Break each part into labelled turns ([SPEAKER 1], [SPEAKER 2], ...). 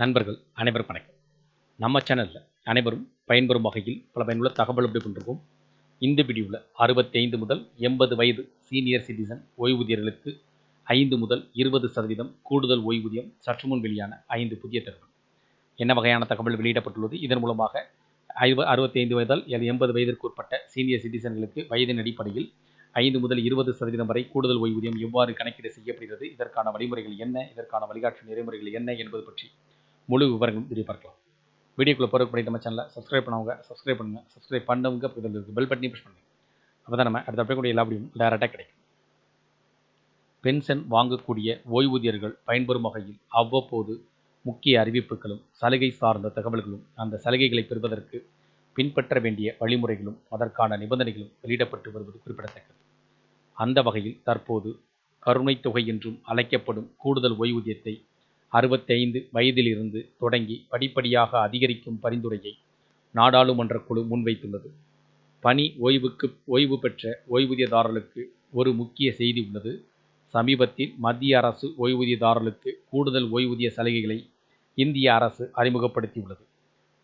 [SPEAKER 1] நண்பர்கள் அனைவரும் வணக்கம். நம்ம சேனலில் அனைவரும் பயன்பெறும் வகையில் பல பயனுள்ள தகவல் அப்படி கொண்டிருக்கோம். இந்த வீடியோவில் அறுபத்தைந்து முதல் எண்பது வயது சீனியர் சிட்டிசன் ஓய்வூதியர்களுக்கு ஐந்து முதல் இருபது சதவீதம் கூடுதல் ஓய்வூதியம் சற்று முன் வெளியான ஐந்து புதிய தகவல். என்ன வகையான தகவல் வெளியிடப்பட்டுள்ளது? இதன் மூலமாக ஐவ அறுபத்தைந்து வயதால் எண்பது வயதிற்கு உட்பட்ட சீனியர் சிட்டிசன்களுக்கு வயதின் அடிப்படையில் ஐந்து முதல் இருபது சதவீதம் வரை கூடுதல் ஓய்வூதியம் எவ்வாறு கணக்கீடு செய்யப்படுகிறது? இதற்கான வழிமுறைகள் என்ன? இதற்கான வழிகாட்டு நெறிமுறைகள் என்ன என்பது பற்றி முழு விவரங்களும் வீடியோ பார்க்கலாம். வீடியோக்குள்ளே போகிற பண்ணி நம்ம சேனலை சப்ஸ்கிரைப் பண்ணவங்க சப்ஸ்கிரைப் பண்ணுங்கள் சப்ஸ்கிரைப் பண்ணவங்க பக்கத்தில் இருக்குது பெல் பட்டனி ப்ரெஸ் பண்ணுங்கள் அப்போ தான் நம்ம அடுத்த அப்படியே எல்லா அப்படியும் டேரெக்டாக கிடைக்கும். பென்ஷன் வாங்கக்கூடிய ஓய்வூதியர்கள் பயன்பெறும் வகையில் அவ்வப்போது முக்கிய அறிவிப்புகளும் சலுகை சார்ந்த தகவல்களும் அந்த சலுகைகளை பெறுவதற்கு பின்பற்ற வேண்டிய வழிமுறைகளும் அதற்கான நிபந்தனைகளும் வெளியிடப்பட்டு வருவது குறிப்பிடத்தக்கது. அந்த வகையில் தற்போது கருணைத் தொகை என்றும் அழைக்கப்படும் கூடுதல் ஓய்வூதியத்தை அறுபத்தைந்து வயதிலிருந்து தொடங்கி படிப்படியாக அதிகரிக்கும் பரிந்துரையை நாடாளுமன்ற குழு முன்வைத்துள்ளது. பணி ஓய்வுக்கு ஓய்வு பெற்ற ஓய்வூதியதாரர்களுக்கு ஒரு முக்கிய செய்தி உள்ளது. சமீபத்தில் மத்திய அரசு ஓய்வூதியதாரர்களுக்கு கூடுதல் ஓய்வூதிய சலுகைகளை இந்திய அரசு அறிமுகப்படுத்தியுள்ளது.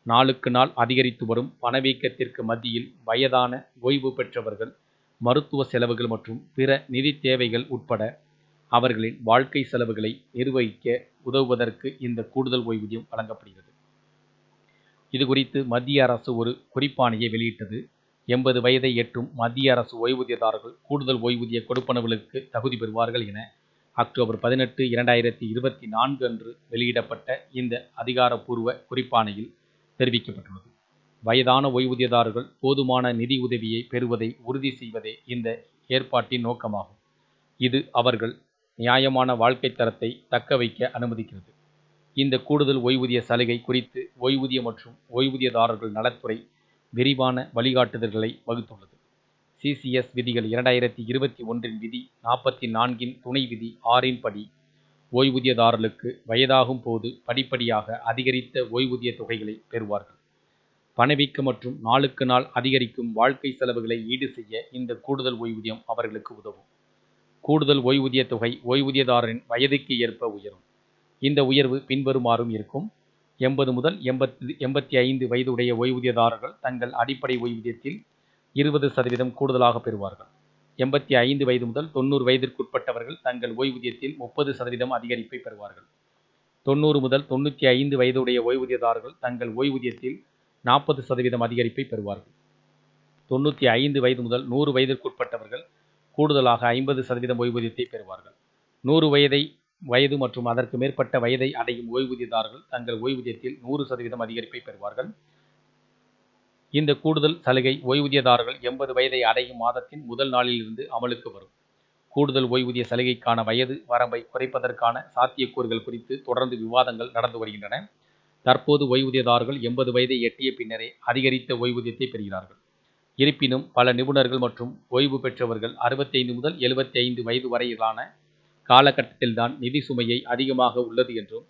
[SPEAKER 1] நாளுக்கு நாள் அதிகரித்து வரும் பணவீக்கத்திற்கு மத்தியில் வயதான ஓய்வு பெற்றவர்கள் மருத்துவ செலவுகள் மற்றும் பிற நிதி தேவைகள் உட்பட அவர்களின் வாழ்க்கை செலவுகளை நிர்வகிக்க உதவுவதற்கு இந்த கூடுதல் ஓய்வூதியம் வழங்கப்படுகிறது. இது குறித்து மத்திய அரசு ஒரு குறிப்பாணையை வெளியிட்டது. எண்பது வயதை எட்டும் மத்திய அரசு ஓய்வூதியதாரர்கள் கூடுதல் ஓய்வூதிய கொடுப்பனவுகளுக்கு தகுதி பெறுவார்கள் என அக்டோபர் பதினெட்டு இரண்டாயிரத்தி இருபத்தி நான்கு அன்று வெளியிடப்பட்ட இந்த அதிகாரப்பூர்வ குறிப்பாணையில் தெரிவிக்கப்பட்டுள்ளது. வயதான ஓய்வூதியதாரர்கள் போதுமான நிதி உதவியை பெறுவதை உறுதி செய்வதே இந்த ஏற்பாட்டின் நோக்கமாகும். இது அவர்கள் நியாயமான வாழ்க்கை தரத்தை தக்க வைக்க அனுமதிக்கிறது. இந்த கூடுதல் ஓய்வூதிய சலுகை குறித்து ஓய்வூதிய மற்றும் ஓய்வூதியதாரர்கள் நலத்துறை விரிவான வழிகாட்டுதல்களை வகுத்துள்ளது. சிசிஎஸ் விதிகள் இரண்டாயிரத்தி இருபத்தி ஒன்றின் விதி நாற்பத்தி நான்கின் துணை விதி ஆறின் படி ஓய்வூதியதாரர்களுக்கு வயதாகும் போது படிப்படியாக அதிகரித்த ஓய்வூதிய தொகைகளை பெறுவார்கள். பணவீக்கம் மற்றும் நாளுக்கு நாள் அதிகரிக்கும் வாழ்க்கை செலவுகளை ஈடு செய்ய இந்த கூடுதல் ஓய்வூதியம் அவர்களுக்கு உதவும். கூடுதல் ஓய்வூதிய தொகை ஓய்வூதியதாரரின் வயதுக்கு ஏற்ப உயரும். இந்த உயர்வு பின்வருமாறும் இருக்கும். எண்பது முதல் எண்பத்தி எண்பத்தி ஐந்து வயதுடைய ஓய்வூதியதாரர்கள் தங்கள் அடிப்படை ஓய்வூதியத்தில் இருபது சதவீதம் கூடுதலாக பெறுவார்கள். எண்பத்தி ஐந்து வயது முதல் தொண்ணூறு வயதிற்குட்பட்டவர்கள் தங்கள் ஓய்வூதியத்தில் முப்பது சதவீதம் அதிகரிப்பை பெறுவார்கள். தொண்ணூறு முதல் தொண்ணூற்றி ஐந்து வயதுடைய ஓய்வூதியதாரர்கள் தங்கள் ஓய்வூதியத்தில் நாற்பது சதவீதம் அதிகரிப்பை பெறுவார்கள். தொண்ணூற்றி ஐந்து வயது முதல் நூறு வயதிற்குட்பட்டவர்கள் கூடுதலாக ஐம்பது சதவீதம் ஓய்வூதியத்தை பெறுவார்கள். நூறு வயதை வயது மற்றும் அதற்கு மேற்பட்ட வயதை அடையும் ஓய்வூதியதாரர்கள் தங்கள் ஓய்வூதியத்தில் நூறு சதவீதம் அதிகரிப்பை பெறுவார்கள். இந்த கூடுதல் சலுகை ஓய்வூதியதாரர்கள் எண்பது வயதை அடையும் மாதத்தின் முதல் நாளிலிருந்து அமலுக்கு வரும். கூடுதல் ஓய்வூதிய சலுகைக்கான வயது வரம்பை குறைப்பதற்கான சாத்தியக்கூறுகள் குறித்து தொடர்ந்து விவாதங்கள் நடந்து வருகின்றன. தற்போது ஓய்வூதியதாரர்கள் எண்பது வயதை எட்டிய பின்னரே அதிகரித்த ஓய்வூதியத்தை பெறுகிறார்கள். இருப்பினும் பல நிபுணர்கள் மற்றும் ஓய்வு பெற்றவர்கள் அறுபத்தைந்து முதல் எழுபத்தி ஐந்து வயது வரையிலான காலகட்டத்தில்தான் நிதி சுமையை அதிகமாக உள்ளது என்றும்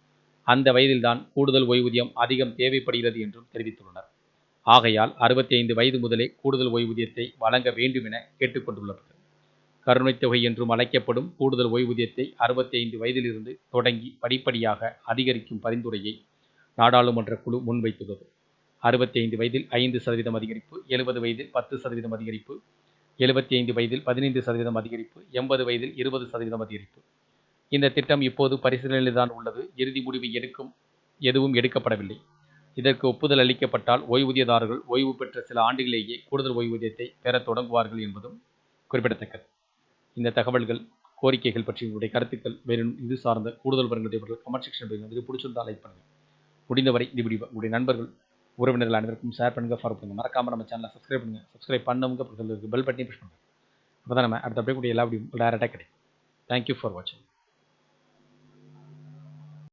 [SPEAKER 1] அந்த வயதில்தான் கூடுதல் ஓய்வூதியம் அதிகம் தேவைப்படுகிறது என்றும் தெரிவித்துள்ளனர். ஆகையால் அறுபத்தி ஐந்து வயது முதலே கூடுதல் ஓய்வூதியத்தை வழங்க வேண்டும் என கேட்டுக்கொண்டுள்ளது கருணைத் தொகை என்றும் அழைக்கப்படும் கூடுதல் ஓய்வூதியத்தை அறுபத்தி ஐந்து வயதிலிருந்து தொடங்கி படிப்படியாக அதிகரிக்கும் பரிந்துரையை நாடாளுமன்ற குழு முன்வைத்துள்ளது. அறுபத்தி ஐந்து வயதில் ஐந்து சதவீதம் அதிகரிப்பு எழுபது வயதில் பத்து சதவீதம் அதிகரிப்பு எழுபத்தி ஐந்து வயதில் பதினைந்து சதவீதம் அதிகரிப்பு எண்பது வயதில் இருபது சதவீதம் அதிகரிப்பு. இந்த திட்டம் இப்போது பரிசீலனையில் தான் உள்ளது. இறுதி முடிவு எடுக்கும் எதுவும் எடுக்கப்படவில்லை. இதற்கு ஒப்புதல் அளிக்கப்பட்டால் ஓய்வூதியதாரர்கள் ஓய்வு பெற்ற சில ஆண்டுகளிலேயே கூடுதல் ஓய்வூதியத்தை பெறத் தொடங்குவார்கள் என்பதும் குறிப்பிடத்தக்கது. இந்த தகவல்கள் கோரிக்கைகள் பற்றி உங்களுடைய கருத்துக்கள் வேறு இது சார்ந்த கூடுதல் வரங்களுடைய கமெண்ட் செக்ஷன் பிடிச்சிருந்தால் லைக் பண்ணுங்கள் முடிந்தவரை இந்த வீடியோ உங்களுடைய நண்பர்கள் உறவினர்கள் அனைவருக்கும் ஷேர் பண்ணுங்கள் ஃபாலோ பண்ணுங்கள் மறக்காமல் நம்ம சேனலை சப்ஸ்கிரைப் பண்ணுங்கள் சப்ஸ்கிரைப் பண்ணவங்க பக்கத்தில் இருக்குது பெல் பட்டனி ப்ரெஸ் பண்ணுங்கள் அப்போ தான் நம்ம அடுத்த அப்படியே கூடிய எல்லா அப்படியும் டேரெக்டாக கிடைக்கும். தேங்க்யூ ஃபார் வாட்சிங்